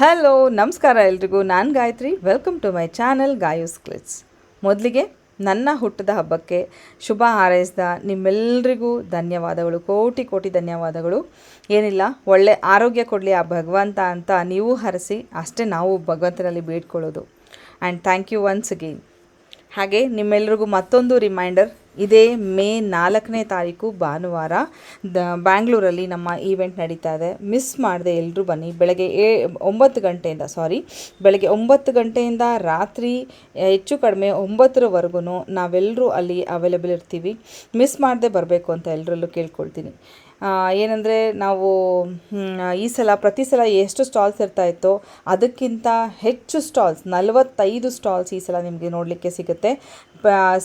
Hello ನಮಸ್ಕಾರ ಎಲ್ರಿಗೂ. ನಾನು Gayathri. Welcome to my channel ಗಾಯೂಸ್ ಕ್ಲಿಟ್ಸ್ ಮೊದಲಿಗೆ ನನ್ನ ಹುಟ್ಟದ ಹಬ್ಬಕ್ಕೆ ಶುಭ ಹಾರೈಸಿದ ನಿಮ್ಮೆಲ್ಲರಿಗೂ ಧನ್ಯವಾದಗಳು. ಕೋಟಿ ಕೋಟಿ ಧನ್ಯವಾದಗಳು. ಏನಿಲ್ಲ, ಒಳ್ಳೆ ಆರೋಗ್ಯ ಕೊಡಲಿ ಆ ಭಗವಂತ ಅಂತ ನೀವು ಹರಸಿ, ಅಷ್ಟೇ ನಾವು ಭಗವಂತನಲ್ಲಿ ಬೇಡ್ಕೊಳ್ಳೋದು. And thank you once again ಹಾಗೆ ನಿಮ್ಮೆಲ್ರಿಗೂ ಮತ್ತೊಂದು ರಿಮೈಂಡರ್ ಇದೇ ಮೇ ನಾಲ್ಕನೇ ತಾರೀಕು ಭಾನುವಾರ ದ ಬ್ಯಾಂಗ್ಳೂರಲ್ಲಿ ನಮ್ಮ ಈವೆಂಟ್ ನಡೀತಾ ಇದೆ. ಮಿಸ್ ಮಾಡದೆ ಎಲ್ಲರೂ ಬನ್ನಿ. ಬೆಳಗ್ಗೆ ಏ ಒಂಬತ್ತು ಗಂಟೆಯಿಂದ, ಸಾರಿ, ಬೆಳಗ್ಗೆ ಒಂಬತ್ತು ಗಂಟೆಯಿಂದ ರಾತ್ರಿ ಹೆಚ್ಚು ಕಡಿಮೆ ಒಂಬತ್ತರವರೆಗೂ ನಾವೆಲ್ಲರೂ ಅಲ್ಲಿ ಅವೈಲೇಬಲ್ ಇರ್ತೀವಿ. ಮಿಸ್ ಮಾಡದೆ ಬರಬೇಕು ಅಂತ ಎಲ್ಲರಲ್ಲೂ ಕೇಳ್ಕೊಳ್ತೀನಿ. ಏನಂದರೆ ನಾವು ಈ ಸಲ ಪ್ರತಿ ಸಲ ಎಷ್ಟು ಸ್ಟಾಲ್ಸ್ ಇರ್ತಾ ಇತ್ತೋ ಅದಕ್ಕಿಂತ ಹೆಚ್ಚು ಸ್ಟಾಲ್ಸ್ ನಲವತ್ತೈದು ಸ್ಟಾಲ್ಸ್ ಈ ಸಲ ನಿಮಗೆ ನೋಡಲಿಕ್ಕೆ ಸಿಗುತ್ತೆ.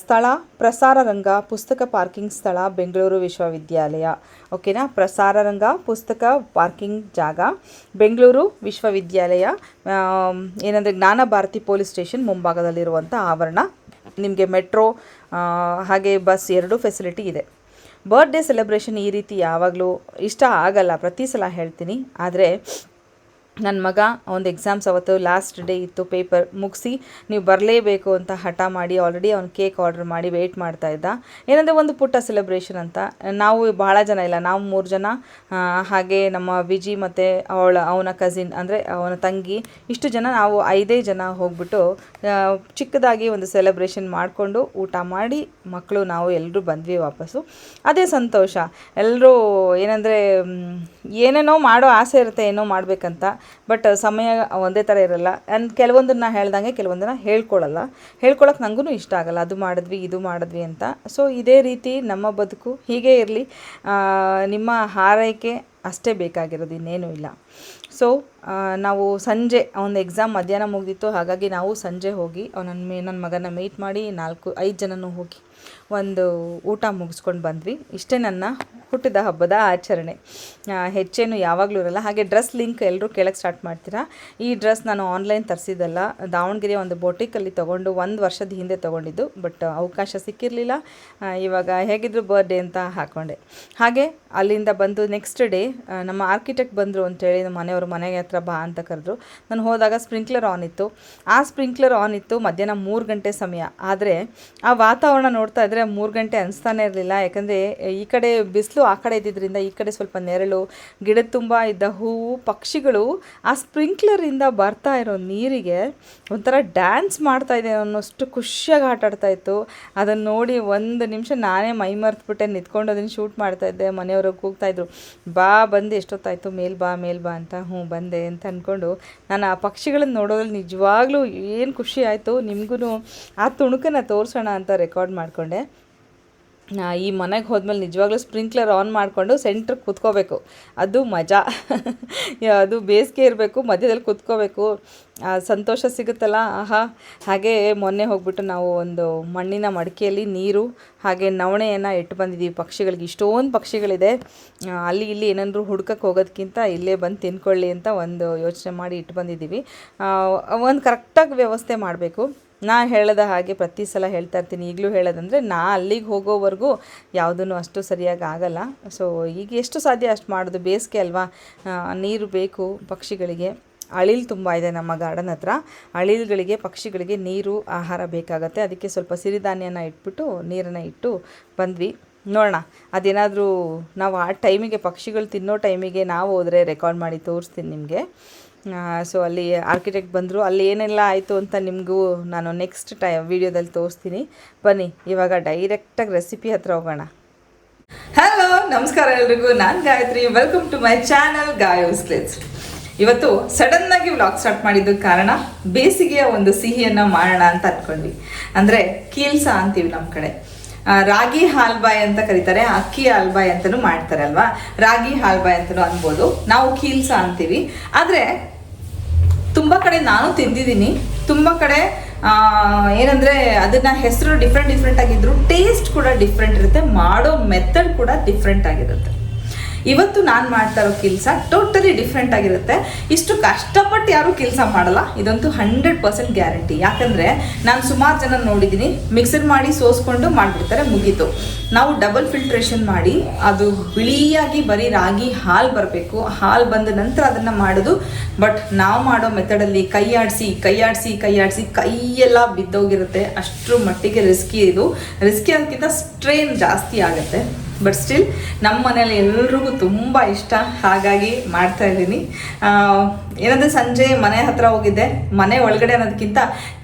ಸ್ಥಳ, ಪ್ರಸಾರ ರಂಗ, ಪುಸ್ತಕ ಪಾರ್ಕಿಂಗ್ ಸ್ಥಳ, ಬೆಂಗಳೂರು ವಿಶ್ವವಿದ್ಯಾಲಯ. ಓಕೆನಾ ಪ್ರಸಾರ ರಂಗ, ಪುಸ್ತಕ ಪಾರ್ಕಿಂಗ್ ಜಾಗ, ಬೆಂಗಳೂರು ವಿಶ್ವವಿದ್ಯಾಲಯ ಏನಂದರೆ ಜ್ಞಾನ ಭಾರತಿ ಪೊಲೀಸ್ ಸ್ಟೇಷನ್ ಮುಂಭಾಗದಲ್ಲಿರುವಂಥ ಆವರಣ. ನಿಮಗೆ ಮೆಟ್ರೋ ಹಾಗೆ ಬಸ್ ಎರಡೂ ಫೆಸಿಲಿಟಿ ಇದೆ. ಬರ್ಡೇ ಸೆಲೆಬ್ರೇಷನ್ ಈ ರೀತಿ ಯಾವಾಗಲೂ ಇಷ್ಟ ಆಗಲ್ಲ. ಪ್ರತಿ ಸಲ ಹೇಳ್ತೀನಿ. ಆದರೆ ನನ್ನ ಮಗ ಒಂದು ಎಕ್ಸಾಮ್ಸ್ ಅವತ್ತು ಲಾಸ್ಟ್ ಡೇ ಇತ್ತು ಪೇಪರ್ ಮುಗಿಸಿ ನೀವು ಬರಲೇಬೇಕು ಅಂತ ಹಠ ಮಾಡಿ ಆಲ್ರೆಡಿ ಅವ್ನು ಕೇಕ್ ಆರ್ಡರ್ ಮಾಡಿ ವೆಯ್ಟ್ ಮಾಡ್ತಾ ಇದ್ದ. ಏನಂದರೆ ಒಂದು ಪುಟ್ಟ ಸೆಲೆಬ್ರೇಷನ್ ಅಂತ. ನಾವು ಭಾಳ ಜನ ಇಲ್ಲ, ನಾವು ಮೂರು ಜನ ಹಾಗೆ ನಮ್ಮ ವಿಜಿ ಮತ್ತು ಅವಳ, ಅವನ ಕಸಿನ್ ಅಂದರೆ ಅವನ ತಂಗಿ, ಇಷ್ಟು ಜನ ನಾವು ಐದೇ ಜನ ಹೋಗ್ಬಿಟ್ಟು ಚಿಕ್ಕದಾಗಿ ಒಂದು ಸೆಲೆಬ್ರೇಷನ್ ಮಾಡಿಕೊಂಡು ಊಟ ಮಾಡಿ ಮಕ್ಕಳು, ನಾವು ಎಲ್ಲರೂ ಬಂದ್ವಿ ವಾಪಸ್ಸು. ಅದೇ ಸಂತೋಷ. ಎಲ್ಲರೂ ಏನಂದರೆ ಏನೇನೋ ಮಾಡೋ ಆಸೆ ಇರುತ್ತೆ, ಏನೋ ಮಾಡಬೇಕಂತ. ಬಟ್ ಸಮಯ ಒಂದೇ ಥರ ಇರಲ್ಲ. ಆ್ಯಂಡ್ ಕೆಲವೊಂದನ್ನು ಹೇಳ್ದಂಗೆ ಕೆಲವೊಂದನ್ನು ಹೇಳ್ಕೊಳ್ಳಲ್ಲ ಹೇಳ್ಕೊಳಕ್ಕೆ ನನಗೂ ಇಷ್ಟ ಆಗಲ್ಲ. ಅದು ಮಾಡಿದ್ವಿ, ಇದು ಮಾಡಿದ್ವಿ ಅಂತ. ಸೊ ಇದೇ ರೀತಿ ನಮ್ಮ ಬದುಕು ಹೀಗೆ ಇರಲಿ. ನಿಮ್ಮ ಹಾರೈಕೆ ಅಷ್ಟೇ ಬೇಕಾಗಿರೋದು, ಇನ್ನೇನೂ ಇಲ್ಲ. ಸೊ ನಾವು ಸಂಜೆ, ಒಂದು ಎಕ್ಸಾಮ್ ಮಧ್ಯಾಹ್ನ ಮುಗಿದಿತ್ತು. ಹಾಗಾಗಿ ನಾವು ಸಂಜೆ ಹೋಗಿ ನನ್ನ ಮೇ, ನನ್ನ ಮಗನ ಮೀಟ್ ಮಾಡಿ ನಾಲ್ಕು, ಐದು ಜನನೂ ಹೋಗಿ ಒಂದು ಊಟ ಮುಗಿಸ್ಕೊಂಡು ಬಂದ್ವಿ. ಇಷ್ಟೇ ನನ್ನ ಹುಟ್ಟಿದ ಹಬ್ಬದ ಆಚರಣೆ. ಹೆಚ್ಚೇನು ಯಾವಾಗಲೂ ಇರಲ್ಲ. ಹಾಗೆ ಡ್ರೆಸ್ ಲಿಂಕ್ ಎಲ್ಲರೂ ಕೇಳಕ್ಕೆ ಸ್ಟಾರ್ಟ್ ಮಾಡ್ತೀರಾ? ಈ ಡ್ರೆಸ್ ನಾನು ಆನ್ಲೈನ್ ತರಿಸಿದ್ದಲ್ಲ. ದಾವಣಗೆರೆ ಒಂದು ಬೊಟಿಕಲ್ಲಿ ತೊಗೊಂಡು ಒಂದು ವರ್ಷದ ಹಿಂದೆ ತೊಗೊಂಡಿದ್ದು. ಬಟ್ ಅವಕಾಶ ಸಿಕ್ಕಿರಲಿಲ್ಲ. ಇವಾಗ ಹೇಗಿದ್ರು ಬರ್ಡೇ ಅಂತ ಹಾಕ್ಕೊಂಡೆ ಹಾಗೆ ಅಲ್ಲಿಂದ ಬಂದು ನೆಕ್ಸ್ಟ್ ಡೇ ನಮ್ಮ ಆರ್ಕಿಟೆಕ್ಟ್ ಬಂದರು ಅಂತೇಳಿ ನಮ್ಮ ಮನೆಯವರು ಮನೆಗೆ ಹತ್ರ ಬಾ ಅಂತ ಕರೆದ್ರು. ನಾನು ಹೋದಾಗ ಸ್ಪ್ರಿಂಕ್ಲರ್ ಆನ್ ಇತ್ತು. ಆ ಸ್ಪ್ರಿಂಕ್ಲರ್ ಆನ್ ಇತ್ತು ಮಧ್ಯಾಹ್ನ ಮೂರು ಗಂಟೆ ಸಮಯ. ಆದರೆ ಆ ವಾತಾವರಣ ನೋಡ್ತಾ ಇದ್ದರೆ ಮೂರು ಗಂಟೆ ಅನಿಸ್ತಾನೆ ಇರಲಿಲ್ಲ. ಯಾಕಂದರೆ ಈ ಕಡೆ ಬಿಸಿಲು ಆ ಕಡೆ ಇದ್ದಿದ್ದರಿಂದ ಈ ಕಡೆ ಸ್ವಲ್ಪ ನೆರಳು ಗಿಡದ ತುಂಬ ಇದ್ದ ಹೂವು, ಪಕ್ಷಿಗಳು ಆ ಸ್ಪ್ರಿಂಕ್ಲರಿಂದ ಬರ್ತಾ ಇರೋ ನೀರಿಗೆ ಒಂಥರ ಡ್ಯಾನ್ಸ್ ಮಾಡ್ತಾ ಇದೆ ಅನ್ನೋಷ್ಟು ಖುಷಿಯಾಗಿ ಆಟ ಆಡ್ತಾ ಇತ್ತು. ಅದನ್ನು ನೋಡಿ ಒಂದು ನಿಮಿಷ ನಾನೇ ಮೈ ಮರೆತುಬಿಟ್ಟೆ, ನಿಂತ್ಕೊಂಡು ಅದನ್ನು ಶೂಟ್ ಮಾಡ್ತಾ ಇದ್ದೆ. ಮನೆಯವರು ಕೂಗ್ತಾ ಇದ್ರು, ಬಾ, ಬಂದು, ಎಷ್ಟೊತ್ತಾಯಿತು? ಮೇಲ್ ಬಾ ಮೇಲ್ ಬಾ ಅಂತ, ಹ್ಞೂ, ಬಂದೆ ಅಂತ ಅಂದ್ಕೊಂಡು ನಾನು ಆ ಪಕ್ಷಿಗಳನ್ನು ನೋಡೋದ್ರಲ್ಲಿ ನಿಜವಾಗ್ಲೂ ಏನು ಖುಷಿ ಆಯಿತು ನಿಮಗೂ ಆ ತುಣುಕನ್ನು ತೋರಿಸೋಣ ಅಂತ ರೆಕಾರ್ಡ್ ಮಾಡಿಕೊಂಡೆ. ಈ ಮನೆಗೆ ಹೋದ್ಮೇಲೆ ನಿಜವಾಗ್ಲೂ ಸ್ಪ್ರಿಂಕ್ಲರ್ ಆನ್ ಮಾಡಿಕೊಂಡು ಸೆಂಟ್ರಿಗೆ ಕುತ್ಕೋಬೇಕು. ಅದು ಮಜಾ. ಅದು ಬೇಸಿಗೆ ಇರಬೇಕು ಮಧ್ಯದಲ್ಲಿ ಕುತ್ಕೋಬೇಕು. ಸಂತೋಷ ಸಿಗುತ್ತಲ್ಲ? ಆಹಾ. ಹಾಗೆ ಮೊನ್ನೆ ಹೋಗ್ಬಿಟ್ಟು ನಾವು ಒಂದು ಮಣ್ಣಿನ ಮಡಿಕೆಯಲ್ಲಿ ನೀರು, ಹಾಗೆ ನವಣೆಯನ್ನು ಇಟ್ಟು ಬಂದಿದ್ದೀವಿ ಪಕ್ಷಿಗಳಿಗೆ ಇಷ್ಟೊಂದು ಪಕ್ಷಿಗಳಿದೆ. ಅಲ್ಲಿ ಇಲ್ಲಿ ಏನಾದರೂ ಹುಡ್ಕಕ್ಕೆ ಹೋಗೋದಕ್ಕಿಂತ ಇಲ್ಲೇ ಬಂದು ತಿನ್ಕೊಳ್ಳಿ ಅಂತ ಒಂದು ಯೋಚನೆ ಮಾಡಿ ಇಟ್ಟು ಬಂದಿದ್ದೀವಿ ಒಂದು ಕರೆಕ್ಟಾಗಿ ವ್ಯವಸ್ಥೆ ಮಾಡಬೇಕು. ನಾ ಹೇಳದ ಹಾಗೆ ಪ್ರತಿ ಸಲ ಹೇಳ್ತಾ ಇರ್ತೀನಿ. ಈಗಲೂ ಹೇಳೋದಂದರೆ ನಾ ಅಲ್ಲಿಗೆ ಹೋಗೋವರೆಗೂ ಯಾವುದನ್ನು ಅಷ್ಟು ಸರಿಯಾಗಿ ಆಗಲ್ಲ. ಸೊ ಈಗ ಎಷ್ಟು ಸಾಧ್ಯ ಅಷ್ಟು ಮಾಡೋದು? ಬೇಸಿಗೆ ಅಲ್ವಾ? ನೀರು ಬೇಕು ಪಕ್ಷಿಗಳಿಗೆ. ಅಳಿಲು ತುಂಬ ಇದೆ ನಮ್ಮ ಗಾರ್ಡನ್ ಹತ್ರ. ಅಳಿಲುಗಳಿಗೆ, ಪಕ್ಷಿಗಳಿಗೆ ನೀರು, ಆಹಾರ ಬೇಕಾಗತ್ತೆ. ಅದಕ್ಕೆ ಸ್ವಲ್ಪ ಸಿರಿಧಾನ್ಯನ ಇಟ್ಬಿಟ್ಟು, ನೀರನ್ನು ಇಟ್ಟು ಬಂದ್ವಿ. ನೋಡೋಣ, ಅದೇನಾದರೂ ನಾವು ಆ ಟೈಮಿಗೆ ಪಕ್ಷಿಗಳು ತಿನ್ನೋ ಟೈಮಿಗೆ ನಾವು ಹೋದರೆ ರೆಕಾರ್ಡ್ ಮಾಡಿ ತೋರಿಸ್ತೀನಿ ನಿಮಗೆ. ಸೊ ಅಲ್ಲಿ ಆರ್ಕಿಟೆಕ್ಟ್ ಬಂದರು. ಅಲ್ಲಿ ಏನೆಲ್ಲ ಆಯಿತು ಅಂತ ನಿಮಗೂ ನಾನು ನೆಕ್ಸ್ಟ್ ಟೈಮ್ ವೀಡಿಯೋದಲ್ಲಿ ತೋರಿಸ್ತೀನಿ. ಬನ್ನಿ, ಇವಾಗ ಡೈರೆಕ್ಟಾಗಿ ರೆಸಿಪಿ ಹತ್ರ ಹೋಗೋಣ. ಹಲೋ ನಮಸ್ಕಾರ ಎಲ್ರಿಗೂ. ನಾನು Gayathri. Welcome to my channel Gayos ಕ್ಲಿಟ್ಸ್ ಇವತ್ತು ಸಡನ್ ಆಗಿ ವ್ಲಾಗ್ ಸ್ಟಾರ್ಟ್ ಮಾಡಿದ್ದಕ್ಕೆ ಕಾರಣ ಬೇಸಿಗೆಯ ಒಂದು ಸಿಹಿಯನ್ನ ಮಾಡೋಣ ಅಂತ ಅಂದ್ಕೊಂಡ್ವಿ ಅಂದ್ರೆ ಕೀಲ್ಸ ಅಂತೀವಿ ನಮ್ಮ ಕಡೆ. ರಾಗಿ ಹಾಲ್ಬಾಯ್ ಅಂತ ಕರೀತಾರೆ. ಅಕ್ಕಿ ಹಾಲ್ಬಾಯ್ ಅಂತಲೂ ಮಾಡ್ತಾರೆ ಅಲ್ವಾ? ರಾಗಿ ಹಾಲ್ಬಾಯ್ ಅಂತಲೂ ಅನ್ಬೋದು. ನಾವು ಕೀಲ್ಸ ಅಂತೀವಿ. ಆದರೆ ತುಂಬ ಕಡೆ ನಾನು ತಿಂದಿದ್ದೀನಿ. ತುಂಬ ಕಡೆ ಏನಂದರೆ ಅದನ್ನ ಹೆಸರು ಡಿಫ್ರೆಂಟ್ ಡಿಫ್ರೆಂಟ್ ಆಗಿದ್ರು ಟೇಸ್ಟ್ ಕೂಡ ಡಿಫ್ರೆಂಟ್ ಇರುತ್ತೆ, ಮಾಡೋ ಮೆಥಡ್ ಕೂಡ ಡಿಫ್ರೆಂಟ್ ಆಗಿರುತ್ತೆ. ಇವತ್ತು ನಾನು ಮಾಡ್ತಾ ಇರೋ ಕೆಲಸ ಟೋಟಲಿ ಡಿಫ್ರೆಂಟ್ ಆಗಿರುತ್ತೆ. ಇಷ್ಟು ಕಷ್ಟಪಟ್ಟು ಯಾರೂ ಕೆಲಸ ಮಾಡಲ್ಲ. ಇದಂತೂ ಹಂಡ್ರೆಡ್ ಪರ್ಸೆಂಟ್ ಗ್ಯಾರಂಟಿ ಯಾಕಂದರೆ ನಾನು ಸುಮಾರು ಜನ ನೋಡಿದ್ದೀನಿ ಮಿಕ್ಸರ್ ಮಾಡಿ ಸೋಸ್ಕೊಂಡು ಮಾಡಿಬಿಡ್ತಾರೆ, ಮುಗೀತು. ನಾವು ಡಬಲ್ ಫಿಲ್ಟ್ರೇಷನ್ ಮಾಡಿ, ಅದು ಬಿಳಿಯಾಗಿ ಬರೀ ರಾಗಿ ಹಾಲು ಬರಬೇಕು. ಹಾಲು ಬಂದ ನಂತರ ಅದನ್ನು ಮಾಡೋದು. ಬಟ್ ನಾವು ಮಾಡೋ ಮೆಥಡಲ್ಲಿ ಕೈಯಾಡಿಸಿ ಕೈ ಆಡಿಸಿ ಕೈ ಆಡಿಸಿ ಕೈಯೆಲ್ಲ ಬಿದ್ದೋಗಿರುತ್ತೆ. ಅಷ್ಟರ ಮಟ್ಟಿಗೆ ರಿಸ್ಕಿ ಇದು. ರಿಸ್ಕಿ ಅದಕ್ಕಿಂತ ಸ್ಟ್ರೇನ್ ಜಾಸ್ತಿ ಆಗುತ್ತೆ. ಬಟ್ ಸ್ಟಿಲ್ ನಮ್ಮ ಮನೇಲಿ ಎಲ್ರಿಗೂ ತುಂಬ ಇಷ್ಟ. ಹಾಗಾಗಿ ಮಾಡ್ತಾ ಇದ್ದೀನಿ. ಏನಂದರೆ ಸಂಜೆ ಮನೆ ಹತ್ರ ಹೋಗಿದ್ದೆ. ಮನೆ ಒಳಗಡೆ ಅನ್ನೋದಕ್ಕಿಂತ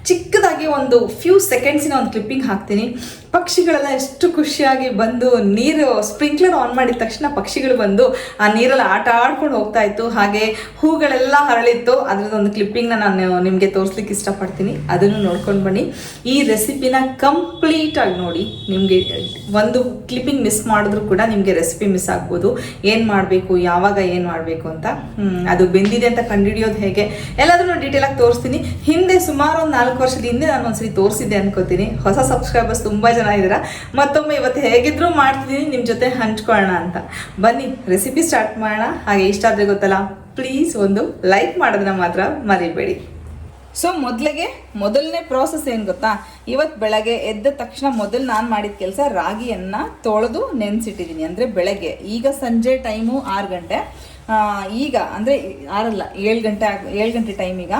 ಚಿಕ್ಕದಾಗಿ ಒಂದು ಫ್ಯೂ ಸೆಕೆಂಡ್ಸಿನ ಒಂದು ಕ್ಲಿಪ್ಪಿಂಗ್ ಹಾಕ್ತೀನಿ. ಪಕ್ಷಿಗಳೆಲ್ಲ ಎಷ್ಟು ಖುಷಿಯಾಗಿ ಬಂದು ನೀರು ಸ್ಪ್ರಿಂಕ್ಲರ್ ಆನ್ ಮಾಡಿದ ತಕ್ಷಣ ಪಕ್ಷಿಗಳು ಬಂದು ಆ ನೀರಲ್ಲಿ ಆಟ ಆಡ್ಕೊಂಡು ಹೋಗ್ತಾ ಇತ್ತು. ಹಾಗೆ ಹೂಗಳೆಲ್ಲ ಹರಳಿತ್ತು. ಅದರದ್ದೊಂದು ಕ್ಲಿಪ್ಪಿಂಗ್ನ ನಾನು ನಿಮಗೆ ತೋರಿಸ್ಲಿಕ್ಕೆ ಇಷ್ಟಪಡ್ತೀನಿ. ಅದನ್ನು ನೋಡ್ಕೊಂಡು ಬನ್ನಿ. ಈ ರೆಸಿಪಿನ ಕಂಪ್ಲೀಟಾಗಿ ನೋಡಿ. ನಿಮಗೆ ಒಂದು ಕ್ಲಿಪ್ಪಿಂಗ್ ಮಿಸ್ ಮಾಡಿದ್ರು ಕೂಡ ನಿಮಗೆ ರೆಸಿಪಿ ಮಿಸ್ ಆಗ್ಬೋದು. ಏನು ಮಾಡಬೇಕು, ಯಾವಾಗ ಏನು ಮಾಡಬೇಕು ಅಂತ. ಅದು ಬೆಂದಿದೆ ಅಂತ ಕಂಡುಹಿಡಿಯೋದು ಹೇಗೆ? ಎಲ್ಲಾದರೂ ಡೀಟೇಲ್ ಆಗಿ ತೋರಿಸ್ತೀನಿ. ಹಿಂದೆ ಸುಮಾರು ಒಂದು ನಾಲ್ಕು ವರ್ಷದ ಹಿಂದೆ ನಾನು ಒಂದ್ಸರಿ ತೋರಿಸಿದ್ದೆ ಅನ್ಕೋತೀನಿ. ಹೊಸ ಸಬ್ಸ್ಕ್ರೈಬರ್ಸ್ ತುಂಬ ಜನ ಇದ್ದೀರಾ? ಮತ್ತೊಮ್ಮೆ ಇವತ್ತು ಹೇಗಿದ್ರೂ ಮಾಡ್ತಿದ್ದೀನಿ ನಿಮ್ಮ ಜೊತೆ ಹಂಚ್ಕೊಳ್ಳೋಣ ಅಂತ. ಬನ್ನಿ ರೆಸಿಪಿ ಸ್ಟಾರ್ಟ್ ಮಾಡೋಣ. ಹಾಗೆ ಇಷ್ಟ ಆದರೆ ಗೊತ್ತಲ್ಲ ಪ್ಲೀಸ್ ಒಂದು ಲೈಕ್ ಮಾಡೋದನ್ನ ಮಾತ್ರ ಮರಿಬೇಡಿ. ಸೊ ಮೊದಲಿಗೆ ಮೊದಲನೇ ಪ್ರಾಸೆಸ್ ಏನು ಗೊತ್ತಾ? ಇವತ್ತು ಬೆಳಗ್ಗೆ ಎದ್ದ ತಕ್ಷಣ ಮೊದಲು ನಾನು ಮಾಡಿದ ಕೆಲಸ ರಾಗಿಯನ್ನು ತೊಳೆದು ನೆನೆಸಿಟ್ಟಿದ್ದೀನಿ. ಅಂದರೆ ಬೆಳಗ್ಗೆ. ಈಗ ಸಂಜೆ ಟೈಮು ಆರು ಗಂಟೆ. ಈಗ ಅಂದರೆ ಆರಲ್ಲ ಏಳು ಗಂಟೆ ಏಳು ಗಂಟೆ ಈಗ.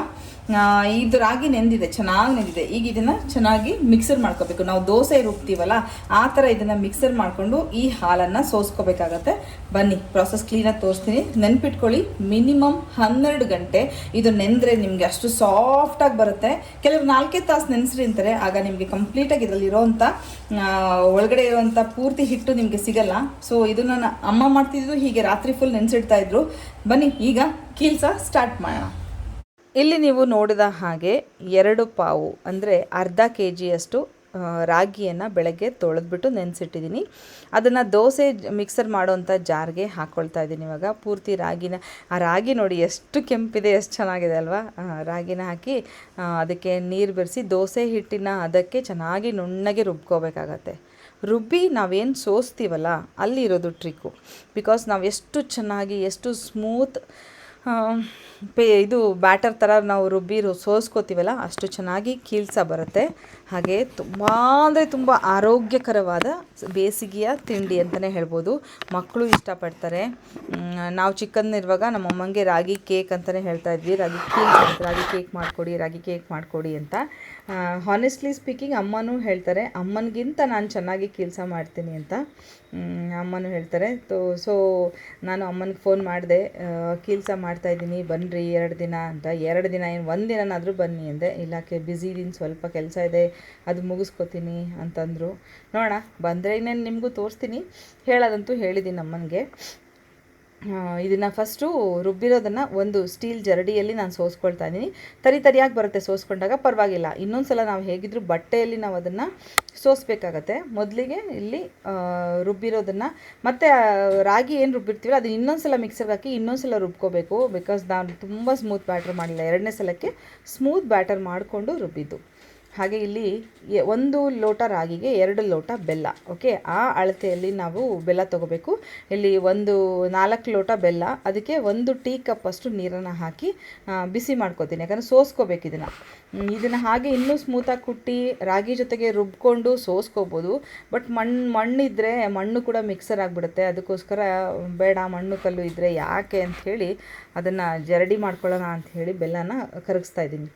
ಇದು ರಾಗಿ ನೆಂದಿದೆ, ಚೆನ್ನಾಗಿ ನೆಂದಿದೆ. ಈಗ ಇದನ್ನು ಚೆನ್ನಾಗಿ ಮಿಕ್ಸರ್ ಮಾಡ್ಕೋಬೇಕು. ನಾವು ದೋಸೆ ರುಬ್ತೀವಲ್ಲ, ಆ ಥರ ಇದನ್ನು ಮಿಕ್ಸರ್ ಮಾಡಿಕೊಂಡು ಈ ಹಾಲನ್ನು ಸೋಸ್ಕೋಬೇಕಾಗತ್ತೆ. ಬನ್ನಿ ಪ್ರಾಸೆಸ್ ಕ್ಲೀನಾಗಿ ತೋರಿಸ್ತೀನಿ. ನೆನ್ಪಿಟ್ಕೊಳ್ಳಿ ಮಿನಿಮಮ್ ಹನ್ನೆರಡು ಗಂಟೆ ಇದು ನೆಂದರೆ ನಿಮಗೆ ಅಷ್ಟು ಸಾಫ್ಟಾಗಿ ಬರುತ್ತೆ. ಕೆಲವರು ನಾಲ್ಕೇ ತಾಸು ನೆನೆಸ್ರಿ ಅಂತಾರೆ, ಆಗ ನಿಮಗೆ ಕಂಪ್ಲೀಟಾಗಿ ಇದರಲ್ಲಿರೋವಂಥ ಒಳಗಡೆ ಇರೋವಂಥ ಪೂರ್ತಿ ಹಿಟ್ಟು ನಿಮಗೆ ಸಿಗಲ್ಲ. ಸೊ ಇದನ್ನು ಅಮ್ಮ ಮಾಡ್ತಿದ್ದು ಹೀಗೆ ರಾತ್ರಿ ಫುಲ್ ನೆನೆಸಿಡ್ತಾ ಇದ್ರು. ಬನ್ನಿ, ಈಗ ಕೀಲ್ಸ ಸ್ಟಾರ್ಟ್ ಮಾಡೋಣ. ಇಲ್ಲಿ ನೀವು ನೋಡಿದ ಹಾಗೆ ಎರಡು ಪಾವು, ಅಂದರೆ ಅರ್ಧ ಕೆ ಜಿಯಷ್ಟು ರಾಗಿಯನ್ನು ಬೆಳಗ್ಗೆ ತೊಳೆದ್ಬಿಟ್ಟು ನೆನೆಸಿಟ್ಟಿದ್ದೀನಿ. ಅದನ್ನು ದೋಸೆ ಮಿಕ್ಸರ್ ಮಾಡೋವಂಥ ಜಾರ್ಗೆ ಹಾಕ್ಕೊಳ್ತಾ ಇದ್ದೀನಿ ಇವಾಗ. ಪೂರ್ತಿ ರಾಗಿನ, ಆ ರಾಗಿ ನೋಡಿ ಎಷ್ಟು ಕೆಂಪಿದೆ, ಎಷ್ಟು ಚೆನ್ನಾಗಿದೆ ಅಲ್ವಾ? ರಾಗಿನ ಹಾಕಿ ಅದಕ್ಕೆ ನೀರು ಬೆರೆಸಿ ದೋಸೆ ಹಿಟ್ಟಿನ ಅದಕ್ಕೆ ಚೆನ್ನಾಗಿ ನುಣ್ಣಗೆ ರುಬ್ಕೋಬೇಕಾಗತ್ತೆ. ರುಬ್ಬಿ ನಾವೇನು ಸೋಸ್ತೀವಲ್ಲ ಅಲ್ಲಿರೋದು ಟ್ರಿಕ್ಕು ಬಿಕಾಸ್ ನಾವು ಎಷ್ಟು ಚೆನ್ನಾಗಿ, ಎಷ್ಟು ಸ್ಮೂತ್ ಪೇ ಇದು ಬ್ಯಾಟರ್ ಥರ ನಾವು ರುಬ್ಬಿ ಸೋಸ್ಕೋತೀವಲ್ಲ ಅಷ್ಟು ಚೆನ್ನಾಗಿ ಕೀಲ್ಸ ಬರುತ್ತೆ. ಹಾಗೆ ತುಂಬ ಅಂದರೆ ತುಂಬ ಆರೋಗ್ಯಕರವಾದ ಬೇಸಿಗೆಯ ತಿಂಡಿ ಅಂತಲೇ ಹೇಳ್ಬೋದು. ಮಕ್ಕಳು ಇಷ್ಟಪಡ್ತಾರೆ. ನಾವು ಚಿಕ್ಕಂದಿರುವಾಗ ನಮ್ಮ ಅಮ್ಮಂಗೆ ರಾಗಿ ಕೇಕ್ ಅಂತಲೇ ಹೇಳ್ತಾ ಇದ್ವಿ. ರಾಗಿ ಕೇಕ್ ರಾಗಿ ಕೇಕ್ ಮಾಡಿಕೊಡಿ, ರಾಗಿ ಕೇಕ್ ಮಾಡಿಕೊಡಿ ಅಂತ. ಹಾನೆಸ್ಟ್ಲಿ ಸ್ಪೀಕಿಂಗ್ ಅಮ್ಮನೂ ಹೇಳ್ತಾರೆ. ಅಮ್ಮನಿಗಿಂತ ನಾನು ಚೆನ್ನಾಗಿ ಕೆಲಸ ಮಾಡ್ತೀನಿ ಅಂತ. ಅಮ್ಮನೂ ಹೇಳ್ತಾರೆ. ತೋ, ಸೊ, ನಾನು ಅಮ್ಮನಿಗೆ ಫೋನ್ ಮಾಡಿದೆ. ಕೆಲಸ ಮಾಡ್ತಾಯಿದ್ದೀನಿ ಬನ್ನಿರಿ ಎರಡು ದಿನ ಅಂತ. ಎರಡು ದಿನ ಏನು, ಒಂದು ದಿನನಾದರೂ ಬನ್ನಿ ಅಂದೆ. ಇಲಾಖೆ ಬ್ಯುಸಿ ಇದ್ದೀನಿ ಸ್ವಲ್ಪ ಕೆಲಸ ಇದೆ. ಅದು ಮುಗಿಸ್ಕೊತೀನಿ ಅಂತಂದರು. ನೋಡೋಣ, ಬಂದರೆ ಇನ್ನೇನು ನಿಮಗೂ ತೋರಿಸ್ತೀನಿ. ಹೇಳೋದಂತೂ ಹೇಳಿದ್ದೀನಿ ಅಮ್ಮನಿಗೆ ಇದನ್ನು ಫಸ್ಟು ರುಬ್ಬಿರೋದನ್ನು ಒಂದು ಸ್ಟೀಲ್ ಜರಡಿಯಲ್ಲಿ ನಾನು ಸೋಸ್ಕೊಳ್ತಾ ಇದ್ದೀನಿ ತರಿ ತರಿಯಾಗಿ ಬರುತ್ತೆ ಸೋಸ್ಕೊಂಡಾಗ, ಪರವಾಗಿಲ್ಲ. ಇನ್ನೊಂದು ಸಲ ನಾವು ಹೇಗಿದ್ರು ಬಟ್ಟೆಯಲ್ಲಿ ನಾವು ಅದನ್ನು ಸೋಸ್ಬೇಕಾಗತ್ತೆ. ಮೊದಲಿಗೆ ಇಲ್ಲಿ ರುಬ್ಬಿರೋದನ್ನು, ಮತ್ತು ರಾಗಿ ಏನು ರುಬ್ಬಿರ್ತೀವಿ ಅದನ್ನ ಇನ್ನೊಂದು ಸಲ ಮಿಕ್ಸರ್ಗೆ ಹಾಕಿ ಇನ್ನೊಂದು ಸಲ ರುಬ್ಕೋಬೇಕು. ಬಿಕಾಸ್ ನಾನು ತುಂಬ ಸ್ಮೂತ್ ಬ್ಯಾಟರ್ ಮಾಡಿಲ್ಲ. ಎರಡನೇ ಸಲಕ್ಕೆ ಸ್ಮೂತ್ ಬ್ಯಾಟರ್ ಮಾಡಿಕೊಂಡು ರುಬ್ಬಿದ್ದು. ಹಾಗೆ ಇಲ್ಲಿ ಒಂದು ಲೋಟ ರಾಗಿಗೆ ಎರಡು ಲೋಟ ಬೆಲ್ಲ, ಓಕೆ? ಆ ಅಳತೆಯಲ್ಲಿ ನಾವು ಬೆಲ್ಲ ತೊಗೋಬೇಕು. ಇಲ್ಲಿ ಒಂದು ನಾಲ್ಕು ಲೋಟ ಬೆಲ್ಲ, ಅದಕ್ಕೆ ಒಂದು ಟೀ ಕಪ್ ಅಷ್ಟು ನೀರನ್ನು ಹಾಕಿ ಬಿಸಿ ಮಾಡ್ಕೋತೀನಿ ಯಾಕಂದರೆ ಸೋಸ್ಕೋಬೇಕು ಇದನ್ನು. ಇದನ್ನು ಹಾಗೆ ಇನ್ನೂ ಸ್ಮೂತಾಗಿ ಕುಟ್ಟಿ ರಾಗಿ ಜೊತೆಗೆ ರುಬ್ಕೊಂಡು ಸೋಸ್ಕೋಬೋದು. ಬಟ್ ಮಣ್ಣು ಮಣ್ಣಿದ್ದರೆ ಮಣ್ಣು ಕೂಡ ಮಿಕ್ಸರ್ ಆಗಿಬಿಡುತ್ತೆ. ಅದಕ್ಕೋಸ್ಕರ ಬೇಡ, ಮಣ್ಣು ಕಲ್ಲು ಇದ್ದರೆ ಯಾಕೆ ಅಂಥೇಳಿ ಅದನ್ನು ಜರಡಿ ಮಾಡ್ಕೊಳ್ಳೋಣ ಅಂತ ಹೇಳಿ ಬೆಲ್ಲನ ಕರಗಿಸ್ತಾ ಇದ್ದೀನಿ.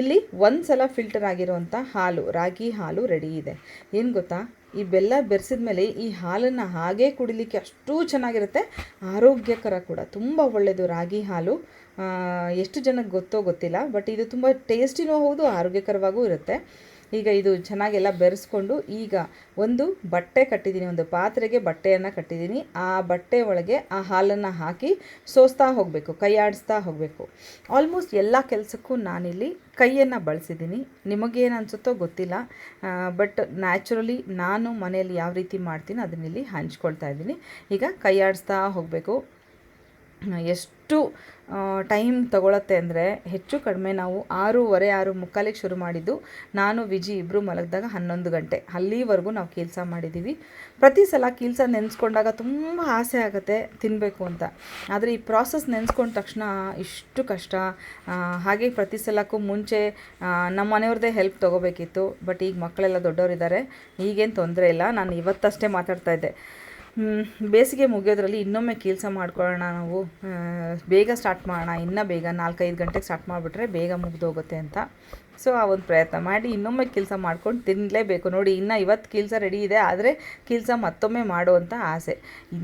ಇಲ್ಲಿ ಒಂದು ಸಲ ಫಿಲ್ಟರ್ ಆಗಿರುವಂಥ ಹಾಲು, ರಾಗಿ ಹಾಲು ರೆಡಿ ಇದೆ. ಏನು ಗೊತ್ತಾ? ಈ ಬೆಲ್ಲ ಬೆರೆಸಿದ ಮೇಲೆ ಈ ಹಾಲನ್ನು ಹಾಗೇ ಕುಡಿಲಿಕ್ಕೆ ಅಷ್ಟೂ ಚೆನ್ನಾಗಿರುತ್ತೆ. ಆರೋಗ್ಯಕರ ಕೂಡ. ತುಂಬ ಒಳ್ಳೆಯದು ರಾಗಿ ಹಾಲು. ಎಷ್ಟು ಜನಕ್ಕೆ ಗೊತ್ತೋ ಗೊತ್ತಿಲ್ಲ ಬಟ್ ಇದು ತುಂಬ ಟೇಸ್ಟಿನೂ ಹೌದು, ಆರೋಗ್ಯಕರವಾಗೂ ಇರುತ್ತೆ. ಈಗ ಇದು ಚೆನ್ನಾಗೆಲ್ಲ ಬೆರೆಸ್ಕೊಂಡು, ಈಗ ಒಂದು ಬಟ್ಟೆ ಕಟ್ಟಿದ್ದೀನಿ, ಒಂದು ಪಾತ್ರೆಗೆ ಬಟ್ಟೆಯನ್ನು ಕಟ್ಟಿದ್ದೀನಿ. ಆ ಬಟ್ಟೆ ಒಳಗೆ ಆ ಹಾಲನ್ನು ಹಾಕಿ ಸೋಸ್ತಾ ಹೋಗಬೇಕು ಕೈ ಆಡಿಸ್ತಾ ಹೋಗಬೇಕು. ಆಲ್ಮೋಸ್ಟ್ ಎಲ್ಲ ಕೆಲಸಕ್ಕೂ ನಾನಿಲ್ಲಿ ಕೈಯನ್ನು ಬಳಸಿದ್ದೀನಿ. ನಿಮಗೇನು ಅನಿಸುತ್ತೋ ಗೊತ್ತಿಲ್ಲ ಬಟ್ ನ್ಯಾಚುರಲಿ ನಾನು ಮನೆಯಲ್ಲಿ ಯಾವ ರೀತಿ ಮಾಡ್ತೀನಿ ಅದನ್ನಿಲ್ಲಿ ಹಂಚ್ಕೊಳ್ತಾ ಇದ್ದೀನಿ. ಈಗ ಕೈ ಆಡಿಸ್ತಾ ಹೋಗಬೇಕು. ಎಷ್ಟು ಎಷ್ಟು ಟೈಮ್ ತಗೊಳತ್ತೆ ಅಂದರೆ ಹೆಚ್ಚು ಕಡಿಮೆ ನಾವು ಆರೂವರೆ, ಆರು ಮುಕ್ಕಾಲಿಗೆ ಶುರು ಮಾಡಿದ್ದು ನಾನು, ವಿಜಿ ಇಬ್ಬರು ಮಲಗಿದಾಗ ಹನ್ನೊಂದು ಗಂಟೆ. ಅಲ್ಲಿವರೆಗೂ ನಾವು ಕೆಲಸ ಮಾಡಿದ್ದೀವಿ ಪ್ರತಿ ಸಲ ಕೆಲಸ ನೆನೆಸ್ಕೊಂಡಾಗ ತುಂಬ ಆಸೆ ಆಗುತ್ತೆ ತಿನ್ನಬೇಕು ಅಂತ. ಆದರೆ ಈ ಪ್ರಾಸೆಸ್ ನೆನೆಸ್ಕೊಂಡ ತಕ್ಷಣ ಇಷ್ಟು ಕಷ್ಟ. ಹಾಗೆ ಪ್ರತಿ ಸಲಕ್ಕೂ ಮುಂಚೆ ನಮ್ಮ ಮನೆಯವ್ರದ್ದೇ ಹೆಲ್ಪ್ ತೊಗೋಬೇಕಿತ್ತು. ಬಟ್ ಈಗ ಮಕ್ಕಳೆಲ್ಲ ದೊಡ್ಡವರಿದ್ದಾರೆ. ಈಗೇನು ತೊಂದರೆ ಇಲ್ಲ. ನಾನು ಇವತ್ತಷ್ಟೇ ಮಾತಾಡ್ತಾ ಇದ್ದೆ. ಬೇಸಿಗೆ ಮುಗಿಯೋದ್ರಲ್ಲಿ ಇನ್ನೊಮ್ಮೆ ಕೆಲಸ ಮಾಡ್ಕೊಳ್ಳೋಣ ನಾವು. ಬೇಗ ಸ್ಟಾರ್ಟ್ ಮಾಡೋಣ, ಇನ್ನೂ ಬೇಗ ನಾಲ್ಕೈದು ಗಂಟೆಗೆ ಸ್ಟಾರ್ಟ್ ಮಾಡಿಬಿಟ್ರೆ ಬೇಗ ಮುಗಿದೋಗುತ್ತೆ ಅಂತ. ಸೊ, ಆ ಒಂದು ಪ್ರಯತ್ನ ಮಾಡಿ, ಇನ್ನೊಮ್ಮೆ ಕೆಲಸ ಮಾಡ್ಕೊಂಡು ತಿನ್ನಲೇಬೇಕು ನೋಡಿ, ಇನ್ನು ಇವತ್ತು ಕೆಲಸ ರೆಡಿ ಇದೆ, ಆದರೆ ಕೆಲಸ ಮತ್ತೊಮ್ಮೆ ಮಾಡುವಂಥ ಆಸೆ.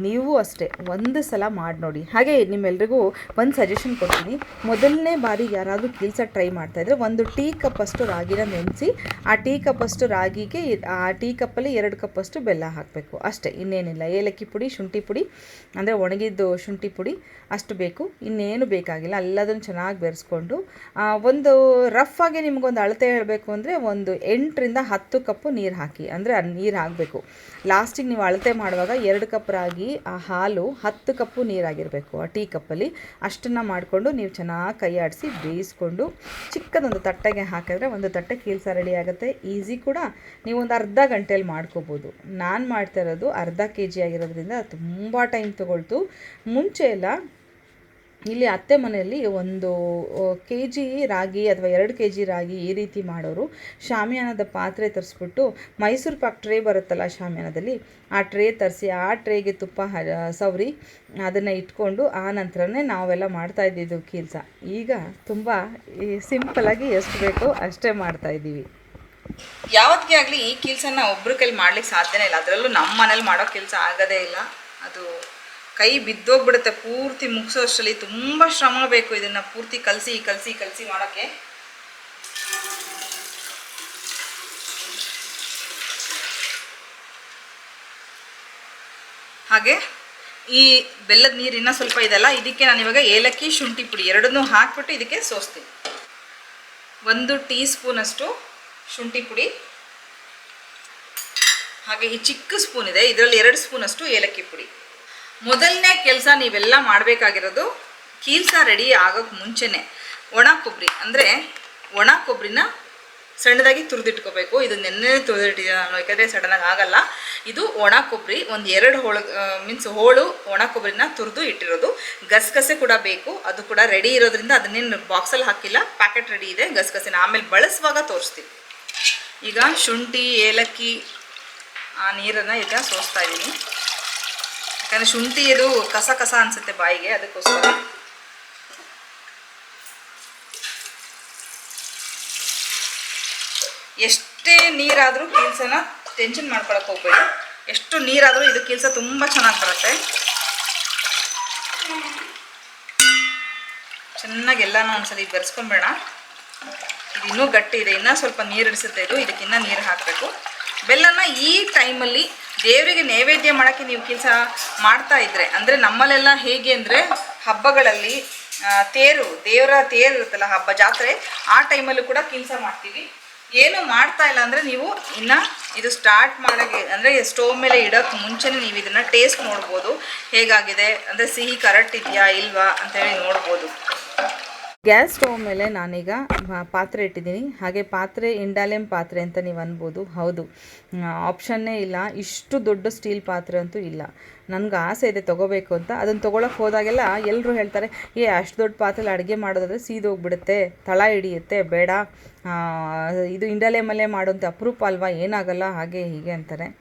ನೀವು ಅಷ್ಟೇ, ಒಂದು ಸಲ ಮಾಡಿ ನೋಡಿ. ಹಾಗೆ ನಿಮ್ಮೆಲ್ರಿಗೂ ಒಂದು ಸಜೆಷನ್ ಕೊಡ್ತೀನಿ. ಮೊದಲನೇ ಬಾರಿ ಯಾರಾದರೂ ಕೆಲಸ ಟ್ರೈ ಮಾಡ್ತಾಯಿದ್ರೆ ಒಂದು ಟೀ ಕಪ್ಪಷ್ಟು ರಾಗಿನ ನೆನೆಸಿ, ಆ ಟೀ ಕಪ್ಪಷ್ಟು ರಾಗಿಗೆ, ಆ ಟೀ ಕಪ್ಪಲ್ಲಿ ಎರಡು ಕಪ್ಪಷ್ಟು ಬೆಲ್ಲ ಹಾಕಬೇಕು. ಅಷ್ಟೇ, ಇನ್ನೇನಿಲ್ಲ. ಏಲಕ್ಕಿ ಪುಡಿ, ಶುಂಠಿ ಪುಡಿ, ಅಂದರೆ ಒಣಗಿದ್ದು ಶುಂಠಿ ಪುಡಿ, ಅಷ್ಟು ಬೇಕು. ಇನ್ನೇನು ಬೇಕಾಗಿಲ್ಲ. ಎಲ್ಲದನ್ನು ಚೆನ್ನಾಗಿ ಬೆರೆಸ್ಕೊಂಡು ಒಂದು ರಫ್ ಆಗಿ ನಿಮ್ಗೊಂದು ಅಳತೆ ಹೇಳಬೇಕು ಅಂದರೆ ಒಂದು ಎಂಟರಿಂದ ಹತ್ತು ಕಪ್ಪು ನೀರು ಹಾಕಿ, ಅಂದರೆ ನೀರು ಹಾಕಬೇಕು. ಲಾಸ್ಟಿಗೆ ನೀವು ಅಳತೆ ಮಾಡುವಾಗ ಎರಡು ಕಪ್ ರಾಗಿ, ಆ ಹಾಲು ಹತ್ತು ಕಪ್ಪು ನೀರಾಗಿರಬೇಕು ಆ ಟೀ ಕಪ್ಪಲ್ಲಿ ಅಷ್ಟನ್ನು ಮಾಡಿಕೊಂಡು ನೀವು ಚೆನ್ನಾಗಿ ಕೈ ಆಡಿಸಿ ಬೇಯಿಸ್ಕೊಂಡು ಚಿಕ್ಕದೊಂದು ತಟ್ಟೆಗೆ ಹಾಕಿದ್ರೆ ಒಂದು ತಟ್ಟೆ ಕೀಲ್ಸ ರೆಡಿ ಆಗುತ್ತೆ. ಈಸಿ ಕೂಡ. ನೀವು ಒಂದು ಅರ್ಧ ಗಂಟೆಯಲ್ಲಿ ಮಾಡ್ಕೋಬೋದು. ನಾನು ಮಾಡ್ತಾ ಇರೋದು ಅರ್ಧ ಕೆ ಜಿ ಆಗಿರೋದ್ರಿಂದ ತುಂಬ ಟೈಮ್ ತೊಗೊಳ್ತು. ಮುಂಚೆ ಎಲ್ಲ ಇಲ್ಲಿ ಅತ್ತೆ ಮನೆಯಲ್ಲಿ ಒಂದು ಕೆ ಜಿ ರಾಗಿ ಅಥವಾ ಎರಡು ಕೆ ಜಿ ರಾಗಿ ಈ ರೀತಿ ಮಾಡೋರು. ಶಾಮಿಯಾನದ ಪಾತ್ರೆ ತರಿಸ್ಬಿಟ್ಟು ಮೈಸೂರು ಪಾಕ್ ಟ್ರೇ ಬರುತ್ತಲ್ಲ ಶಾಮಿಯಾನದಲ್ಲಿ, ಆ ಟ್ರೇ ತರಿಸಿ, ಆ ಟ್ರೇಗೆ ತುಪ್ಪ ಹ ಸವರಿ ಅದನ್ನು ಇಟ್ಕೊಂಡು ಆ ನಂತರನೇ ನಾವೆಲ್ಲ ಮಾಡ್ತಾ ಕೀಲ್ಸ ಈಗ ತುಂಬ ಸಿಂಪಲಾಗಿ ಎಷ್ಟು ಬೇಕೋ ಅಷ್ಟೇ ಮಾಡ್ತಾ ಇದ್ದೀವಿ. ಯಾವತ್ತಿಗೆ ಆಗಲಿ ಈ ಕೆಲಸನ ಒಬ್ಬರು ಕೈಲಿ ಮಾಡ್ಲಿಕ್ಕೆ ಸಾಧ್ಯನೇ ಇಲ್ಲ. ಅದರಲ್ಲೂ ನಮ್ಮ ಮನೇಲಿ ಮಾಡೋ ಕೆಲಸ ಆಗೋದೇ ಇಲ್ಲ. ಅದು ಕೈ ಬಿದ್ದೋಗ್ಬಿಡುತ್ತೆ, ಪೂರ್ತಿ ಮುಗಿಸೋ ಅಷ್ಟರಲ್ಲಿ ತುಂಬ ಶ್ರಮ ಬೇಕು ಇದನ್ನು ಪೂರ್ತಿ ಕಲಸಿ ಕಲಸಿ ಕಲಸಿ ಮಾಡೋಕ್ಕೆ. ಹಾಗೆ ಈ ಬೆಲ್ಲದ ನೀರು ಇನ್ನೂ ಸ್ವಲ್ಪ ಇದೆಲ್ಲ, ಇದಕ್ಕೆ ನಾನು ಇವಾಗ ಏಲಕ್ಕಿ, ಶುಂಠಿ ಪುಡಿ ಎರಡನ್ನೂ ಹಾಕ್ಬಿಟ್ಟು ಇದಕ್ಕೆ ಸೋಸ್ತೀನಿ. ಒಂದು ಟೀ ಸ್ಪೂನಷ್ಟು ಶುಂಠಿ ಪುಡಿ. ಹಾಗೆ ಈ ಚಿಕ್ಕ ಸ್ಪೂನ್ ಇದೆ, ಇದರಲ್ಲಿ ಎರಡು ಸ್ಪೂನಷ್ಟು ಏಲಕ್ಕಿ ಪುಡಿ. ಮೊದಲನೇ ಕೆಲಸ ನೀವೆಲ್ಲ ಮಾಡಬೇಕಾಗಿರೋದು ಕೀಲ್ಸ ರೆಡಿ ಆಗೋಕ್ಕೆ ಮುಂಚೆನೇ. ಒಣ ಕೊಬ್ಬರಿ ಅಂದರೆ ಒಣ ಕೊಬ್ಬರಿನ ಸಣ್ಣದಾಗಿ ತುರಿದಿಟ್ಕೋಬೇಕು. ಇದು ನೆನ್ನೆ ತುರಿದಿಟ್ಟಿದ್ದೀನಿ ನಾನು, ಯಾಕಂದರೆ ಸಡನ್ನಾಗಿ ಆಗಲ್ಲ. ಇದು ಒಣ ಕೊಬ್ಬರಿ ಒಂದು ಎರಡು ಹೋಳು ಮೀನ್ಸ್ ಹೋಳು, ಒಣ ಕೊಬ್ಬರಿನ ತುರಿದು ಇಟ್ಟಿರೋದು. ಗಸಗಸೆ ಕೂಡ ಬೇಕು, ಅದು ಕೂಡ ರೆಡಿ ಇರೋದ್ರಿಂದ ಅದನ್ನೇನು ಬಾಕ್ಸಲ್ಲಿ ಹಾಕಿಲ್ಲ ಪ್ಯಾಕೆಟ್ ರೆಡಿ ಇದೆ, ಗಸಗಸೆನ. ಆಮೇಲೆ ಬಳಸುವಾಗ ತೋರಿಸ್ತೀವಿ. ಈಗ ಶುಂಠಿ, ಏಲಕ್ಕಿ, ಆ, ನೀರನ್ನು ಈಗ ಸೋಸ್ತಾ ಇದ್ದೀನಿ. ಯಾಕಂದರೆ ಶುಂಠಿ ಇದು ಕಸ ಕಸ ಅನ್ಸುತ್ತೆ ಬಾಯಿಗೆ, ಅದಕ್ಕೋಸ್ಕರ. ಎಷ್ಟೇ ನೀರಾದರೂ ಕೀಲ್ಸನ ಟೆನ್ಷನ್ ಮಾಡ್ಕೊಳಕ್ಕೆ ಹೋಗ್ಬೇಡಿ. ಎಷ್ಟು ನೀರಾದರೂ ಇದು ಕೀಲ್ಸ ತುಂಬ ಚೆನ್ನಾಗಿ ಬರುತ್ತೆ. ಚೆನ್ನಾಗಿ ಎಲ್ಲನೂ ಒಂದ್ಸಲಿ ಬೆರೆಸ್ಕೊಂಬೇಡ. ಇದು ಇನ್ನೂ ಗಟ್ಟಿ ಇದೆ, ಇನ್ನೂ ಸ್ವಲ್ಪ ನೀರು ಇಡಿಸುತ್ತೆ ಇದು, ಇದಕ್ಕಿನ್ನ ನೀರು ಹಾಕಬೇಕು. ಬೆಲ್ಲನ ಈ ಟೈಮಲ್ಲಿ ದೇವರಿಗೆ ನೈವೇದ್ಯ ಮಾಡೋಕ್ಕೆ ನೀವು ಕೆಲಸ ಮಾಡ್ತಾ ಇದ್ರೆ, ಅಂದರೆ ನಮ್ಮಲ್ಲೆಲ್ಲ ಹೇಗೆ ಅಂದರೆ ಹಬ್ಬಗಳಲ್ಲಿ ತೇರು, ದೇವರ ತೇರು ಇರುತ್ತಲ್ಲ ಹಬ್ಬ ಜಾತ್ರೆ, ಆ ಟೈಮಲ್ಲೂ ಕೂಡ ಕೆಲಸ ಮಾಡ್ತೀವಿ. ಏನು ಮಾಡ್ತಾ ಇಲ್ಲ ಅಂದರೆ ನೀವು ಇನ್ನು ಇದು ಸ್ಟಾರ್ಟ್ ಮಾಡೋಕ್ಕೆ ಅಂದರೆ ಸ್ಟೋವ್ ಮೇಲೆ ಇಡೋಕ್ಕೆ ಮುಂಚೆನೇ ನೀವು ಇದನ್ನು ಟೇಸ್ಟ್ ನೋಡ್ಬೋದು. ಹೇಗಾಗಿದೆ? ಅಂದರೆ ಸಿಹಿ ಕರೆಕ್ಟ್ ಇದೆಯಾ, ಇಲ್ವಾ ಅಂತೇಳಿ ನೋಡ್ಬೋದು. ಗ್ಯಾಸ್ ಸ್ಟವ್ ಮೇಲೆ ನಾನೀಗ ಪಾತ್ರೆ ಇಟ್ಟಿದ್ದೀನಿ. ಹಾಗೆ ಪಾತ್ರೆ, ಇಂಡಾಲಿಯಂ ಪಾತ್ರೆ ಅಂತ ನೀವು ಅನ್ಬೋದು. ಹೌದು. ಆಪ್ಷನ್ನೇ ಇಲ್ಲ. ಇಷ್ಟು ದೊಡ್ಡ ಸ್ಟೀಲ್ ಪಾತ್ರೆ ಅಂತೂ ಇಲ್ಲ. ನನಗೆ ಆಸೆ ಇದೆ ತೊಗೋಬೇಕು ಅಂತ. ಅದನ್ನು ತೊಗೊಳಕ್ಕೆ ಹೋದಾಗೆಲ್ಲ ಎಲ್ಲರೂ ಹೇಳ್ತಾರೆ, ಏ, ಅಷ್ಟು ದೊಡ್ಡ ಪಾತ್ರೆಲಿ ಅಡುಗೆ ಮಾಡೋದಾದ್ರೆ ಸೀದೋಗ್ಬಿಡುತ್ತೆ ತಳ ಹಿಡಿಯುತ್ತೆ, ಬೇಡ. ಇದು ಇಂಡಾಲಿಯಮಲ್ಲೇ ಮಾಡೋಂಥ ಅಪರೂಪ ಅಲ್ವಾ? ಏನಾಗಲ್ಲ, ಹಾಗೆ ಹೀಗೆ ಅಂತಾರೆ.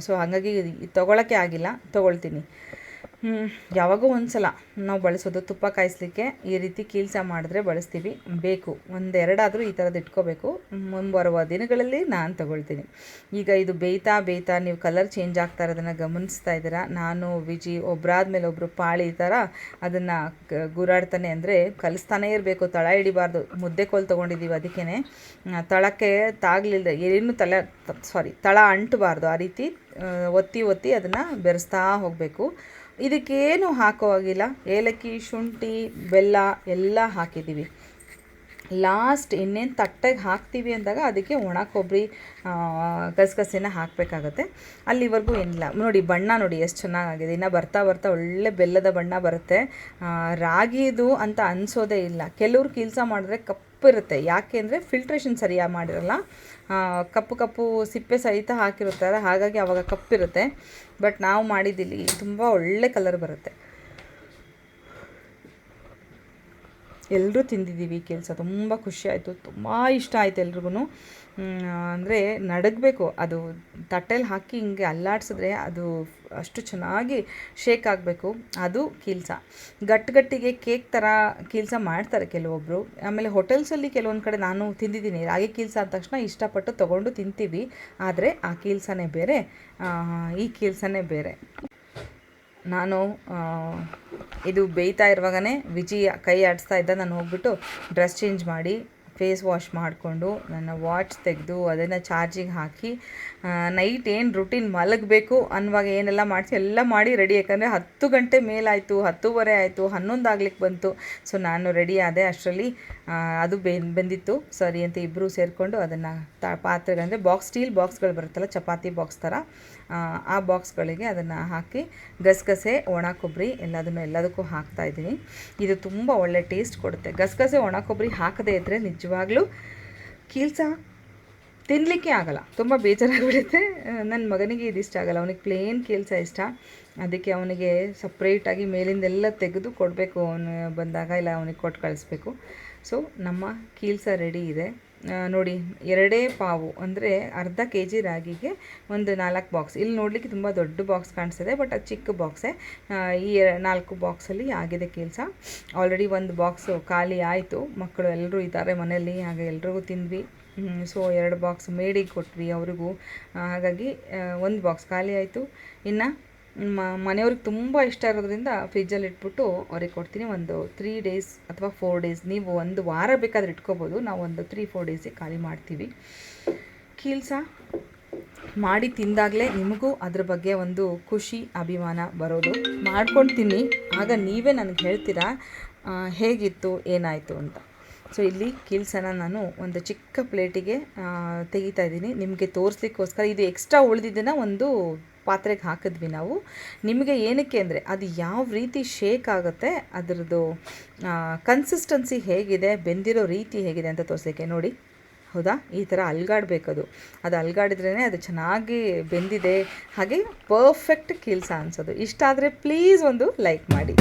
ಸೊ, ಹಾಗಾಗಿ ತೊಗೊಳಕ್ಕೆ ಆಗಿಲ್ಲ. ತೊಗೊಳ್ತೀನಿ. ಯಾವಾಗೋ ಒಂದು ಸಲ ನಾವು ಬಳಸೋದು ತುಪ್ಪ ಕಾಯಿಸ್ಲಿಕ್ಕೆ ಈ ರೀತಿ ಕೀಲ್ಸ ಮಾಡಿದ್ರೆ ಬಳಸ್ತೀವಿ. ಬೇಕು, ಒಂದೆರಡಾದರೂ ಈ ಥರದ್ದು ಇಟ್ಕೋಬೇಕು. ಮುಂಬರುವ ದಿನಗಳಲ್ಲಿ ನಾನು ತಗೊಳ್ತೀನಿ. ಈಗ ಇದು ಬೇಯ್ತಾ ಬೇಯ್ತಾ ನೀವು ಕಲರ್ ಚೇಂಜ್ ಆಗ್ತಾ ಇರೋದನ್ನು ಗಮನಿಸ್ತಾ ಇದ್ದೀರಾ? ನಾನು, ವಿಜಿ ಒಬ್ಬರಾದ್ಮೇಲೆ ಒಬ್ಬರು ಪಾಳಿ ಈ ಥರ ಅದನ್ನು ಗುರಾಡ್ತಾನೆ ಅಂದರೆ ಕಲಿಸ್ತಾನೇ ಇರಬೇಕು. ತಳ ಹಿಡಿಬಾರ್ದು. ಮುದ್ದೆ ಕೋಲು ತೊಗೊಂಡಿದ್ದೀವಿ ಅದಕ್ಕೇ ತಳಕ್ಕೆ ತಾಗಲಿಲ್ಲ ಏನು ತಲೆ ಸಾರಿ ತಳ ಅಂಟಬಾರ್ದು. ಆ ರೀತಿ ಒತ್ತಿ ಒತ್ತಿ ಅದನ್ನು ಬೆರೆಸ್ತಾ ಹೋಗಬೇಕು. ಇದಕ್ಕೇನು ಹಾಕೋ ಹಾಗಿಲ್ಲ ಏಲಕ್ಕಿ, ಶುಂಠಿ, ಬೆಲ್ಲ ಎಲ್ಲ ಹಾಕಿದ್ದೀವಿ. ಲಾಸ್ಟ್ ಇನ್ನೇನು ತಟ್ಟೆಗೆ ಹಾಕ್ತೀವಿ ಅಂದಾಗ ಅದಕ್ಕೆ ಒಣ ಕೊಬ್ಬರಿ ಗಸಗಸೆನ ಹಾಕಬೇಕಾಗತ್ತೆ. ಅಲ್ಲಿವರೆಗೂ ಏನಿಲ್ಲ ನೋಡಿ, ಬಣ್ಣ ನೋಡಿ ಎಷ್ಟು ಚೆನ್ನಾಗಿದೆ ಇನ್ನು ಬರ್ತಾ ಬರ್ತಾ ಒಳ್ಳೆ ಬೆಲ್ಲದ ಬಣ್ಣ ಬರುತ್ತೆ. ರಾಗಿದು ಅಂತ ಅನಿಸೋದೇ ಇಲ್ಲ. ಕೆಲವ್ರು ಕೆಲಸ ಮಾಡಿದ್ರೆ ಕಪ್ಪಿರುತ್ತೆ. ಯಾಕೆ ಅಂದರೆ ಫಿಲ್ಟ್ರೇಷನ್ ಸರಿಯಾಗಿ ಮಾಡಿರಲ್ಲ. ಕಪ್ಪು ಕಪ್ಪು ಸಿಪ್ಪೆ ಸಹಿತ ಹಾಕಿರುತ್ತಾರೆ. ಹಾಗಾಗಿ ಅವಾಗ ಕಪ್ಪಿರುತ್ತೆ. ಬಟ್ ನಾವು ಮಾಡಿದ್ದಿಲ್ಲಿ ತುಂಬ ಒಳ್ಳೆ ಕಲರ್ ಬರುತ್ತೆ. ಎಲ್ಲರೂ ತಿಂದಿದ್ದೀವಿ ಕೆಲಸ. ತುಂಬ ಖುಷಿ ಆಯಿತು. ತುಂಬ ಇಷ್ಟ ಆಯಿತು ಎಲ್ರಿಗೂ ಅಂದರೆ ನಡಗಬೇಕು ಅದು ತಟ್ಟೆಲಿ ಹಾಕಿ ಹಿಂಗೆ ಅಲ್ಲಾಡಿಸಿದ್ರೆ ಅದು ಅಷ್ಟು ಚೆನ್ನಾಗಿ ಶೇಕ್ ಆಗಬೇಕು. ಅದು ಕೀಲ್ಸ. ಗಟ್ಟಿ ಗಟ್ಟಿಗೆ ಕೇಕ್ ಥರ ಕೀಲ್ಸ ಮಾಡ್ತಾರೆ ಕೆಲವೊಬ್ಬರು ಆಮೇಲೆ ಹೋಟೆಲ್ಸಲ್ಲಿ ಕೆಲವೊಂದು ಕಡೆ ನಾನು ತಿಂದಿದ್ದೀನಿ. ರಾಗಿ ಕೀಲ್ಸ ಅಂದ ತಕ್ಷಣ ಇಷ್ಟಪಟ್ಟು ತೊಗೊಂಡು ತಿಂತೀವಿ. ಆದರೆ ಆ ಕೀಲ್ಸನೇ ಬೇರೆ. ಈ ಕೀಲ್ಸನೇ ಬೇರೆ. ನಾನು ಇದು ಬೇಯ್ತಾ ಇರುವಾಗನೇ ವಿಜಿ ಕೈ ಆಡಿಸ್ತಾ ಇದ್ದ ನಾನು ಹೋಗ್ಬಿಟ್ಟು ಡ್ರೆಸ್ ಚೇಂಜ್ ಮಾಡಿ, ಫೇಸ್ ವಾಶ್ ಮಾಡಿಕೊಂಡು ನನ್ನ ವಾಚ್ ತೆಗೆದು ಅದನ್ನು ಚಾರ್ಜಿಗೆ ಹಾಕಿ ನೈಟ್ ಏನು ರುಟೀನ್ ಮಲಗಬೇಕು ಅನ್ನುವಾಗ ಏನೆಲ್ಲ ಮಾಡಿಸಿ, ಎಲ್ಲ ಮಾಡಿ ರೆಡಿ. ಯಾಕಂದರೆ ಹತ್ತು ಗಂಟೆ ಮೇಲಾಯಿತು, ಹತ್ತೂವರೆ ಆಯಿತು ಹನ್ನೊಂದು ಆಗ್ಲಿಕ್ಕೆ ಬಂತು. ಸೊ, ನಾನು ರೆಡಿ ಆದೆ ಅಷ್ಟರಲ್ಲಿ. ಅದು ಬೆಂದಿತ್ತು. ಸರಿ ಅಂತ ಇಬ್ಬರು ಸೇರಿಕೊಂಡು ಅದನ್ನು ತ ಪಾತ್ರೆಗಳಂದರೆ ಬಾಕ್ಸ್ ಸ್ಟೀಲ್ ಬಾಕ್ಸ್ಗಳು ಬರುತ್ತಲ್ಲ ಚಪಾತಿ ಬಾಕ್ಸ್ ಥರ ಆ, ಆ ಬಾಕ್ಸ್ಗಳಿಗೆ ಅದನ್ನು ಹಾಕಿ ಗಸಗಸೆ ಒಣ ಕೊಬ್ಬರಿ ಎಲ್ಲದನ್ನು ಎಲ್ಲದಕ್ಕೂ ಹಾಕ್ತಾ ಇದ್ದೀನಿ. ಇದು ತುಂಬ ಒಳ್ಳೆ ಟೇಸ್ಟ್ ಕೊಡುತ್ತೆ. ಗಸಗಸೆ ಒಣ ಕೊಬ್ಬರಿ ಹಾಕದೇ ಇದ್ದರೆ ನಿಜವಾಗ್ಲೂ ಕೀಲ್ಸ ತಿನ್ನಲಿಕ್ಕೆ ಆಗಲ್ಲ. ತುಂಬ ಬೇಜಾರಾಗ್ಬಿಡುತ್ತೆ. ನನ್ನ ಮಗನಿಗೆ ಇದು ಇಷ್ಟ ಆಗಲ್ಲ. ಅವನಿಗೆ ಪ್ಲೇನ್ ಕೀಲ್ಸ ಇಷ್ಟ. ಅದಕ್ಕೆ ಅವನಿಗೆ ಸಪ್ರೇಟಾಗಿ ಮೇಲಿಂದೆಲ್ಲ ತೆಗೆದು ಕೊಡಬೇಕು. ಅವನು ಬಂದಾಗ ಇಲ್ಲ ಅವನಿಗೆ ಕೊಟ್ಟು ಕಳಿಸ್ಬೇಕು. ಸೊ ನಮ್ಮ ಕೀಲ್ಸ ರೆಡಿ ಇದೆ. ನೋಡಿ, ಎರಡೇ ಪಾವು ಅಂದರೆ ಅರ್ಧ ಕೆ ಜಿ ರಾಗಿಗೆ ಒಂದು ನಾಲ್ಕು ಬಾಕ್ಸ್ ಇಲ್ಲಿ ನೋಡಲಿಕ್ಕೆ ತುಂಬ ದೊಡ್ಡ ಬಾಕ್ಸ್ ಕಾಣಿಸ್ತಿದೆ ಬಟ್ ಅದು ಚಿಕ್ಕ ಬಾಕ್ಸೇ ಈ ನಾಲ್ಕು ಬಾಕ್ಸಲ್ಲಿ ಆಗಿದೆ ಕೆಲಸ. ಆಲ್ರೆಡಿ ಒಂದು ಬಾಕ್ಸು ಖಾಲಿ ಆಯಿತು. ಮಕ್ಕಳು ಎಲ್ಲರೂ ಇದ್ದಾರೆ ಮನೆಯಲ್ಲಿ ಹಾಗೆ ಎಲ್ರಿಗೂ ತಿಂದ್ವಿ. ಸೊ ಎರಡು ಬಾಕ್ಸ್ ಮೇಡಿಗೆ ಕೊಟ್ವಿ ಅವ್ರಿಗೂ. ಹಾಗಾಗಿ ಒಂದು ಬಾಕ್ಸ್ ಖಾಲಿ ಆಯಿತು. ಇನ್ನು ಮನೆಯವ್ರಿಗೆ ತುಂಬ ಇಷ್ಟ ಇರೋದ್ರಿಂದ ಫ್ರಿಜ್ಜಲ್ಲಿ ಇಟ್ಬಿಟ್ಟು ಅವ್ರಿಗೆ ಕೊಡ್ತೀನಿ. ಒಂದು ತ್ರೀ ಡೇಸ್ ಅಥವಾ ಫೋರ್ ಡೇಸ್ ನೀವು ಒಂದು ವಾರ ಬೇಕಾದ್ರೆ ಇಟ್ಕೋಬೋದು. ನಾವು ಒಂದು ತ್ರೀ ಫೋರ್ ಡೇಸಿಗೆ ಖಾಲಿ ಮಾಡ್ತೀವಿ. ಕೀಲ್ಸ ಮಾಡಿ ತಿಂದಾಗಲೇ ನಿಮಗೂ ಅದ್ರ ಬಗ್ಗೆ ಒಂದು ಖುಷಿ, ಅಭಿಮಾನ ಬರೋದು. ಮಾಡ್ಕೊಂಡು ತಿನ್ನಿ ಆಗ ನೀವೇ ನನಗೆ ಹೇಳ್ತೀರಾ ಹೇಗಿತ್ತು, ಏನಾಯಿತು ಅಂತ. ಸೊ ಇಲ್ಲಿ ಕೀಲ್ಸನ ನಾನು ಒಂದು ಚಿಕ್ಕ ಪ್ಲೇಟಿಗೆ ತೆಗಿತಾ ಇದ್ದೀನಿ. ನಿಮಗೆ ತೋರಿಸ್ಲಿಕ್ಕೋಸ್ಕರ ಇದು ಎಕ್ಸ್ಟ್ರಾ ಉಳಿದಿದ್ದನ್ನು ಒಂದು ಪಾತ್ರೆಗೆ ಹಾಕಿದ್ವಿ ನಾವು. ನಿಮಗೆ ಏನಕ್ಕೆ ಅಂದರೆ ಅದು ಯಾವ ರೀತಿ ಶೇಕ್ ಆಗುತ್ತೆ, ಅದರದ್ದು ಕನ್ಸಿಸ್ಟೆನ್ಸಿ ಹೇಗಿದೆ, ಬೆಂದಿರೋ ರೀತಿ ಹೇಗಿದೆ ಅಂತ ತೋರಿಸೋಕ್ಕೆ ನೋಡಿ. ಹೌದಾ? ಈ ಥರ ಅಲ್ಗಾಡಬೇಕದು. ಅದು ಅಲ್ಗಾಡಿದ್ರೇ ಅದು ಚೆನ್ನಾಗಿ ಬೆಂದಿದೆ, ಹಾಗೆ ಪರ್ಫೆಕ್ಟ್ ಕೀಲ್ಸ ಅನ್ಸೋದು. ಇಷ್ಟ ಆದರೆ ಪ್ಲೀಸ್ ಒಂದು ಲೈಕ್ ಮಾಡಿ.